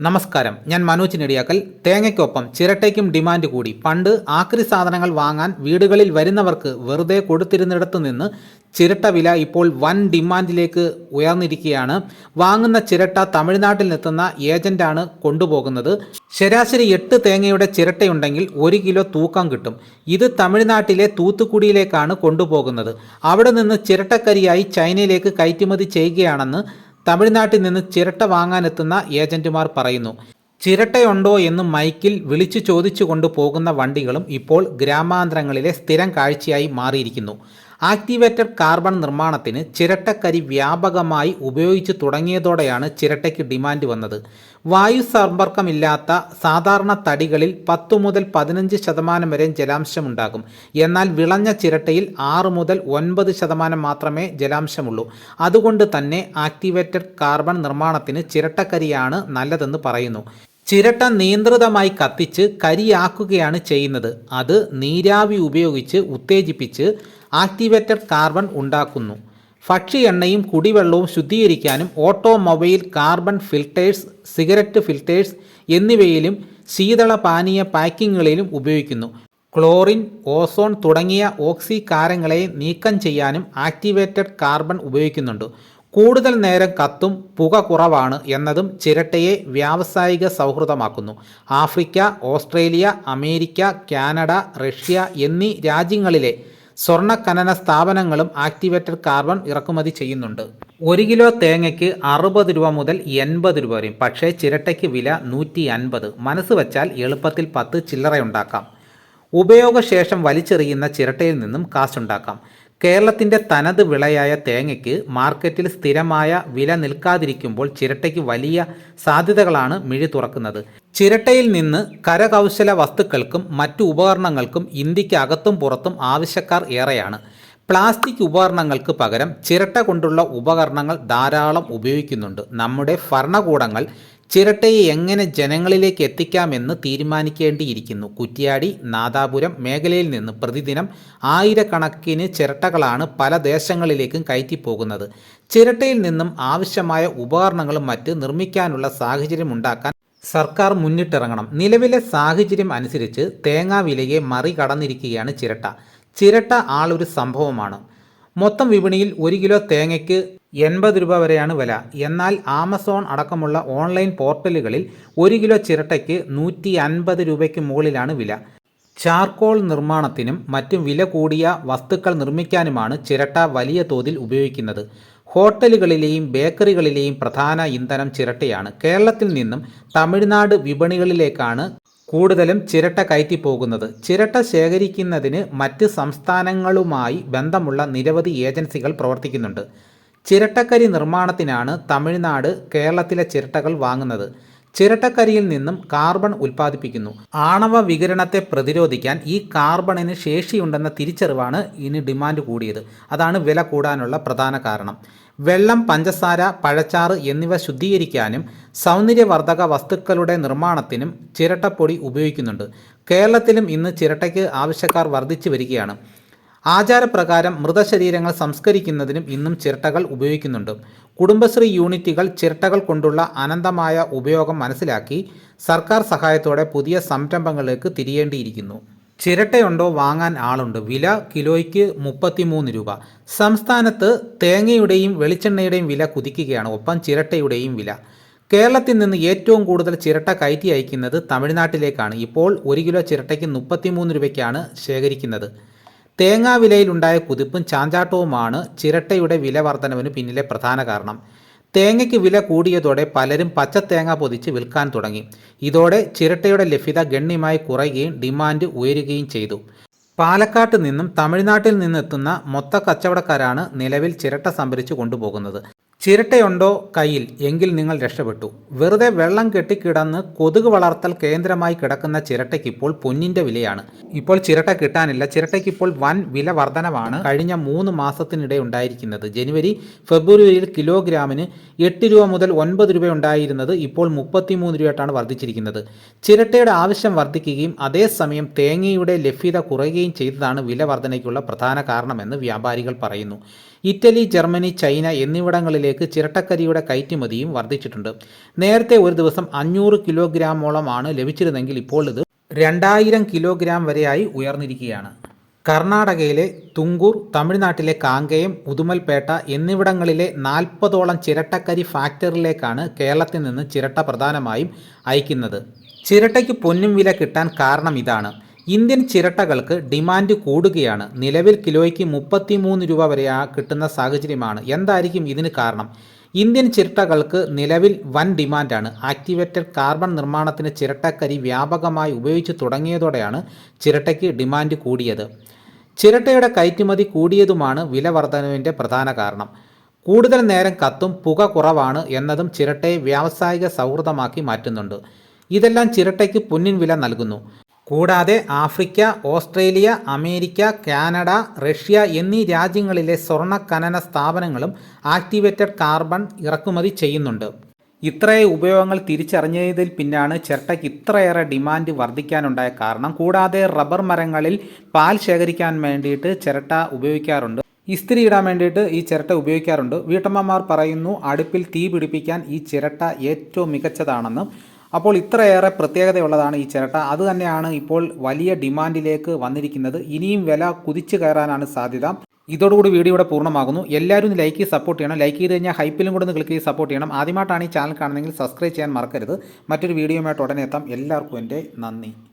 നമസ്കാരം. ഞാൻ മനോജ് നെടിയാക്കൽ. തേങ്ങയ്ക്കൊപ്പം ചിരട്ടയ്ക്കും ഡിമാൻഡ് കൂടി. പണ്ട് ആക്രി സാധനങ്ങൾ വാങ്ങാൻ വീടുകളിൽ വരുന്നവർക്ക് വെറുതെ കൊടുത്തിരുന്നിടത്തു നിന്ന് ചിരട്ട വില ഇപ്പോൾ വൻ ഡിമാൻഡിലേക്ക് ഉയർന്നിരിക്കുകയാണ്. വാങ്ങുന്ന ചിരട്ട തമിഴ്നാട്ടിൽ നിന്നെത്തുന്ന ഏജന്റാണ് കൊണ്ടുപോകുന്നത്. ശരാശരി എട്ട് തേങ്ങയുടെ ചിരട്ടയുണ്ടെങ്കിൽ ഒരു കിലോ തൂക്കം കിട്ടും. ഇത് തമിഴ്നാട്ടിലെ തൂത്തുക്കുടിയിലേക്കാണ് കൊണ്ടുപോകുന്നത്. അവിടെ നിന്ന് ചിരട്ടക്കരിയായി ചൈനയിലേക്ക് കയറ്റുമതി ചെയ്യുകയാണെന്ന് തമിഴ്നാട്ടിൽ നിന്ന് ചിരട്ട വാങ്ങാനെത്തുന്ന ഏജന്റുമാർ പറയുന്നു ചിരട്ടയുണ്ടോ എന്ന് മൈക്കിൽ വിളിച്ചു ചോദിച്ചു കൊണ്ട് പോകുന്ന വണ്ടികളും ഇപ്പോൾ ഗ്രാമാന്തരങ്ങളിലെ സ്ഥിരം കാഴ്ചയായി മാറിയിരിക്കുന്നു. ആക്ടിവേറ്റഡ് കാർബൺ നിർമ്മാണത്തിന് ചിരട്ടക്കരി വ്യാപകമായി ഉപയോഗിച്ചു തുടങ്ങിയതോടെയാണ് ചിരട്ടയ്ക്ക് ഡിമാൻഡ് വന്നത്. വായു സമ്പർക്കമില്ലാത്ത സാധാരണ തടികളിൽ പത്തു മുതൽ പതിനഞ്ച് ശതമാനം വരെ ജലാംശമുണ്ടാകും. എന്നാൽ വിളഞ്ഞ ചിരട്ടയിൽ ആറ് മുതൽ ഒൻപത് ശതമാനം മാത്രമേ ജലാംശമുള്ളൂ. അതുകൊണ്ട് തന്നെ ആക്ടിവേറ്റഡ് കാർബൺ നിർമ്മാണത്തിന് ചിരട്ടക്കരിയാണ് നല്ലതെന്ന് പറയുന്നു. ചിരട്ട നിയന്ത്രിതമായി കത്തിച്ച് കരിയാക്കുകയാണ് ചെയ്യുന്നത്. അത് നീരാവി ഉപയോഗിച്ച് ഉത്തേജിപ്പിച്ച് ആക്ടിവേറ്റഡ് കാർബൺ ഉണ്ടാക്കുന്നു. ഭക്ഷ്യ എണ്ണയും കുടിവെള്ളവും ശുദ്ധീകരിക്കാനും automobile carbon filters cigarette filters എന്നിവയിലും ശീതള പാനീയ പാക്കിങ്ങുകളിലും ഉപയോഗിക്കുന്നു. ക്ലോറിൻ ഓസോൺ തുടങ്ങിയ ഓക്സി കാരങ്ങളെ നീക്കം ചെയ്യാനും ആക്ടിവേറ്റഡ് കാർബൺ ഉപയോഗിക്കുന്നുണ്ട്. കൂടുതൽ നേരം കത്തും പുക കുറവാണ് എന്നതും ചിരട്ടയെ വ്യാവസായിക സൗഹൃദമാക്കുന്നു. Africa Australia America Canada Russia എന്നീ രാജ്യങ്ങളിലെ സ്വർണ ഖനന സ്ഥാപനങ്ങളും ആക്ടിവേറ്റഡ് കാർബൺ ഇറക്കുമതി ചെയ്യുന്നുണ്ട്. ഒരു കിലോ തേങ്ങയ്ക്ക് അറുപത് രൂപ മുതൽ എൺപത് രൂപ വരെയും. പക്ഷേ ചിരട്ടയ്ക്ക് വില നൂറ്റി അൻപത്. മനസ്സ് വച്ചാൽ എളുപ്പത്തിൽ പത്ത് ചില്ലറയുണ്ടാക്കാം. ഉപയോഗശേഷം വലിച്ചെറിയുന്ന ചിരട്ടയിൽ നിന്നും കാശുണ്ടാക്കാം. കേരളത്തിന്റെ തനത് വിളയായ തേങ്ങയ്ക്ക് മാർക്കറ്റിൽ സ്ഥിരമായ വില നിൽക്കാതിരിക്കുമ്പോൾ ചിരട്ടയ്ക്ക് വലിയ സാധ്യതകളാണ് മിഴി തുറക്കുന്നത്. ചിരട്ടയിൽ നിന്ന് കരകൗശല വസ്തുക്കൾക്കും മറ്റു ഉപകരണങ്ങൾക്കും ഇന്ത്യയ്ക്ക് അകത്തും പുറത്തും ആവശ്യക്കാർ ഏറെയാണ്. പ്ലാസ്റ്റിക് ഉപകരണങ്ങൾക്ക് പകരം ചിരട്ട കൊണ്ടുള്ള ഉപകരണങ്ങൾ ധാരാളം ഉപയോഗിക്കുന്നുണ്ട്. നമ്മുടെ ഭരണകൂടങ്ങൾ ചിരട്ടയെ എങ്ങനെ ജനങ്ങളിലേക്ക് എത്തിക്കാമെന്ന് തീരുമാനിക്കേണ്ടിയിരിക്കുന്നു. കുറ്റ്യാടി നാദാപുരം മേഖലയിൽ നിന്ന് പ്രതിദിനം ആയിരക്കണക്കിന് ചിരട്ടകളാണ് പല ദേശങ്ങളിലേക്കും കയറ്റിപ്പോകുന്നത്. ചിരട്ടയിൽ നിന്നും ആവശ്യമായ ഉപകരണങ്ങളും മറ്റ് നിർമ്മിക്കാനുള്ള സാഹചര്യം ഉണ്ടാക്കാൻ സർക്കാർ മുന്നിട്ടിറങ്ങണം. നിലവിലെ സാഹചര്യം അനുസരിച്ച് തേങ്ങാ വിലയെ മറികടന്നിരിക്കുകയാണ് ചിരട്ട. ചിരട്ട ആളൊരു സംഭവമാണ്. മൊത്തം വിപണിയിൽ ഒരു കിലോ തേങ്ങയ്ക്ക് എൺപത് രൂപ വരെയാണ് വില. എന്നാൽ ആമസോൺ അടക്കമുള്ള ഓൺലൈൻ പോർട്ടലുകളിൽ ഒരു കിലോ ചിരട്ടയ്ക്ക് നൂറ്റി അൻപത് രൂപയ്ക്ക് മുകളിലാണ് വില. ചാർക്കോൾ നിർമ്മാണത്തിനും മറ്റും വില കൂടിയ വസ്തുക്കൾ നിർമ്മിക്കാനുമാണ് ചിരട്ട വലിയ തോതിൽ ഉപയോഗിക്കുന്നത്. ഹോട്ടലുകളിലെയും ബേക്കറികളിലെയും പ്രധാന ഇന്ധനം ചിരട്ടയാണ്. കേരളത്തിൽ നിന്നും തമിഴ്നാട് വിപണികളിലേക്കാണ് കൂടുതലും ചിരട്ട കയറ്റി പോകുന്നത് ചിരട്ട ശേഖരിക്കുന്നതിന് മറ്റ് സംസ്ഥാനങ്ങളുമായി ബന്ധമുള്ള നിരവധി ഏജൻസികൾ പ്രവർത്തിക്കുന്നുണ്ട്. ചിരട്ടക്കരി നിർമ്മാണത്തിനാണ് തമിഴ്നാട് കേരളത്തിലെ ചിരട്ടകൾ വാങ്ങുന്നത്. ചിരട്ടക്കരിയിൽ നിന്നും കാർബൺ ഉൽപ്പാദിപ്പിക്കുന്നു. ആണവ വികിരണത്തെ പ്രതിരോധിക്കാൻ ഈ കാർബണിന് ശേഷിയുണ്ടെന്ന തിരിച്ചറിവാണ് ഇനി ഡിമാൻഡ് കൂടിയത്. അതാണ് വില കൂടാനുള്ള പ്രധാന കാരണം. വെള്ളം പഞ്ചസാര പഴച്ചാറ് എന്നിവ ശുദ്ധീകരിക്കാനും സൗന്ദര്യവർദ്ധക വസ്തുക്കളുടെ നിർമ്മാണത്തിനും ചിരട്ടപ്പൊടി ഉപയോഗിക്കുന്നുണ്ട്. കേരളത്തിലും ഇന്ന് ചിരട്ടയ്ക്ക് ആവശ്യക്കാർ വർദ്ധിച്ചു വരികയാണ്. ആചാരപ്രകാരം മൃതശരീരങ്ങൾ സംസ്കരിക്കുന്നതിനും ഇന്നും ചിരട്ടകൾ ഉപയോഗിക്കുന്നുണ്ട്. കുടുംബശ്രീ യൂണിറ്റുകൾ ചിരട്ടകൾ കൊണ്ടുള്ള അനന്തമായ ഉപയോഗം മനസ്സിലാക്കി സർക്കാർ സഹായത്തോടെ പുതിയ സംരംഭങ്ങളിലേക്ക് തിരിയേണ്ടിയിരിക്കുന്നു. ചിരട്ടയുണ്ടോ വാങ്ങാൻ ആളുണ്ട്. വില കിലോയ്ക്ക് മുപ്പത്തിമൂന്ന് രൂപ. സംസ്ഥാനത്ത് തേങ്ങയുടെയും വെളിച്ചെണ്ണയുടെയും വില കുതിക്കുകയാണ്. ഒപ്പം ചിരട്ടയുടെയും വില. കേരളത്തിൽ നിന്ന് ഏറ്റവും കൂടുതൽ ചിരട്ട കയറ്റി അയക്കുന്നത് തമിഴ്നാട്ടിലേക്കാണ്. ഇപ്പോൾ ഒരു കിലോ ചിരട്ടയ്ക്ക് മുപ്പത്തിമൂന്ന് രൂപയ്ക്കാണ് ശേഖരിക്കുന്നത്. തേങ്ങാ വിലയിലുണ്ടായ കുതിപ്പും ചാഞ്ചാട്ടവുമാണ് ചിരട്ടയുടെ വില വർധനവിന് പിന്നിലെ പ്രധാന കാരണം. തേങ്ങയ്ക്ക് വില കൂടിയതോടെ പലരും പച്ചത്തേങ്ങ പൊതിച്ച് വിൽക്കാൻ തുടങ്ങി. ഇതോടെ ചിരട്ടയുടെ ലഭ്യത ഗണ്യമായി കുറയുകയും ഡിമാൻഡ് ഉയരുകയും ചെയ്തു. പാലക്കാട്ട് നിന്നും തമിഴ്നാട്ടിൽ നിന്നെത്തുന്ന മൊത്ത കച്ചവടക്കാരാണ് നിലവിൽ ചിരട്ട സംഭരിച്ചു കൊണ്ടുപോകുന്നത്. ചിരട്ടയുണ്ടോ കയ്യിൽ? എങ്കിൽ നിങ്ങൾ രക്ഷപ്പെട്ടു. വെറുതെ വെള്ളം കെട്ടിക്കിടന്ന് കൊതുക് വളർത്തൽ കേന്ദ്രമായി കിടക്കുന്ന ചിരട്ടയ്ക്ക് ഇപ്പോൾ പൊന്നിന്റെ വിലയാണ്. ഇപ്പോൾ ചിരട്ട കിട്ടാനില്ല. ചിരട്ടയ്ക്ക് ഇപ്പോൾ വൻ വില വർധനവാണ് കഴിഞ്ഞ മൂന്ന് മാസത്തിനിടെ ഉണ്ടായിരിക്കുന്നത്. ജനുവരി ഫെബ്രുവരിയിൽ കിലോഗ്രാമിന് എട്ട് രൂപ മുതൽ ഒൻപത് രൂപ ഉണ്ടായിരുന്നത് ഇപ്പോൾ മുപ്പത്തിമൂന്ന് രൂപയായിട്ടാണ് വർദ്ധിച്ചിരിക്കുന്നത്. ചിരട്ടയുടെ ആവശ്യം വർദ്ധിക്കുകയും അതേസമയം തേങ്ങയുടെ ലഭ്യത കുറയുകയും ചെയ്തതാണ് വില വർധനയ്ക്കുള്ള പ്രധാന കാരണമെന്ന് വ്യാപാരികൾ പറയുന്നു. ഇറ്റലി ജർമ്മനി ചൈന എന്നിവിടങ്ങളിലേക്ക് ചിരട്ടക്കരിയുടെ കയറ്റുമതിയും വർദ്ധിച്ചിട്ടുണ്ട്. നേരത്തെ ഒരു ദിവസം അഞ്ഞൂറ് കിലോഗ്രാമോളമാണ് ലഭിച്ചിരുന്നെങ്കിൽ ഇപ്പോൾ ഇത് രണ്ടായിരം കിലോഗ്രാം വരെയായി ഉയർന്നിരിക്കുകയാണ്. കർണാടകയിലെ തുങ്കൂർ തമിഴ്നാട്ടിലെ കാങ്കയം ഉദുമൽപേട്ട എന്നിവിടങ്ങളിലെ നാൽപ്പതോളം ചിരട്ടക്കരി ഫാക്ടറിയിലേക്കാണ് കേരളത്തിൽ നിന്ന് ചിരട്ട പ്രധാനമായും അയക്കുന്നത്. ചിരട്ടയ്ക്ക് പൊന്നും വില കിട്ടാൻ കാരണം ഇതാണ്. ഇന്ത്യൻ ചിരട്ടകൾക്ക് ഡിമാൻഡ് കൂടുകയാണ്. നിലവിൽ കിലോയ്ക്ക് മുപ്പത്തിമൂന്ന് രൂപ വരെ കിട്ടുന്ന സാഹചര്യമാണ്. എന്തായിരിക്കും ഇതിന് കാരണം? ഇന്ത്യൻ ചിരട്ടകൾക്ക് നിലവിൽ വൻ ഡിമാൻഡാണ്. ആക്ടിവേറ്റഡ് കാർബൺ നിർമ്മാണത്തിന് ചിരട്ടക്കരി വ്യാപകമായി ഉപയോഗിച്ചു തുടങ്ങിയതോടെയാണ് ചിരട്ടയ്ക്ക് ഡിമാൻഡ് കൂടിയത്. ചിരട്ടയുടെ കയറ്റുമതി കൂടിയതുമാണ് വില വർധനവിന്റെ പ്രധാന കാരണം. കൂടുതൽ നേരം കത്തും പുക കുറവാണ് എന്നതും ചിരട്ടയെ വ്യാവസായിക സൗഹൃദമാക്കി മാറ്റുന്നുണ്ട്. ഇതെല്ലാം ചിരട്ടയ്ക്ക് പൊന്നിൻ വില നൽകുന്നു. കൂടാതെ Africa Australia America Canada Russia എന്നീ രാജ്യങ്ങളിലെ സ്വർണ ഖനന സ്ഥാപനങ്ങളും ആക്ടിവേറ്റഡ് കാർബൺ ഇറക്കുമതി ചെയ്യുന്നുണ്ട്. ഇത്രയേ ഉപയോഗങ്ങൾ തിരിച്ചറിഞ്ഞതിൽ പിന്നാണ് ചിരട്ടയ്ക്ക് ഇത്രയേറെ ഡിമാൻഡ് വർദ്ധിക്കാനുണ്ടായ കാരണം. കൂടാതെ റബ്ബർ മരങ്ങളിൽ പാൽ ശേഖരിക്കാൻ വേണ്ടിയിട്ട് ചിരട്ട ഉപയോഗിക്കാറുണ്ട്. ഇസ്തിരി ഇടാൻ വേണ്ടിയിട്ട് ഈ ചിരട്ട ഉപയോഗിക്കാറുണ്ട്. വീട്ടമ്മമാർ പറയുന്നു അടുപ്പിൽ തീ പിടിപ്പിക്കാൻ ഈ ചിരട്ട ഏറ്റവും മികച്ചതാണെന്ന് അപ്പോൾ ഇത്രയേറെ പ്രത്യേകതയുള്ളതാണ് ഈ ചിരട്ട. അത് തന്നെയാണ് ഇപ്പോൾ വലിയ ഡിമാൻഡിലേക്ക് വന്നിരിക്കുന്നത്. ഇനിയും വില കുതിച്ചു കയറാനാണ് സാധ്യത. ഇതോടുകൂടി വീഡിയോ ഇവിടെ പൂർണമാകുന്നു. എല്ലാവരും ലൈക്ക് ചെയ്ത് സപ്പോർട്ട് ചെയ്യണം. ലൈക്ക് ചെയ്ത് കഴിഞ്ഞാൽ ഹൈപ്പിലും കൂടെ ഒന്ന് ക്ലിക്ക് ചെയ്ത് സപ്പോർട്ട് ചെയ്യണം. ആദ്യമായിട്ടാണ് ഈ ചാനൽ കാണുന്നതെങ്കിൽ സബ്സ്ക്രൈബ് ചെയ്യാൻ മറക്കരുത്. മറ്റൊരു വീഡിയോയുമായിട്ട് ഉടനെ എത്താം. എല്ലാവർക്കും എന്റെ നന്ദി.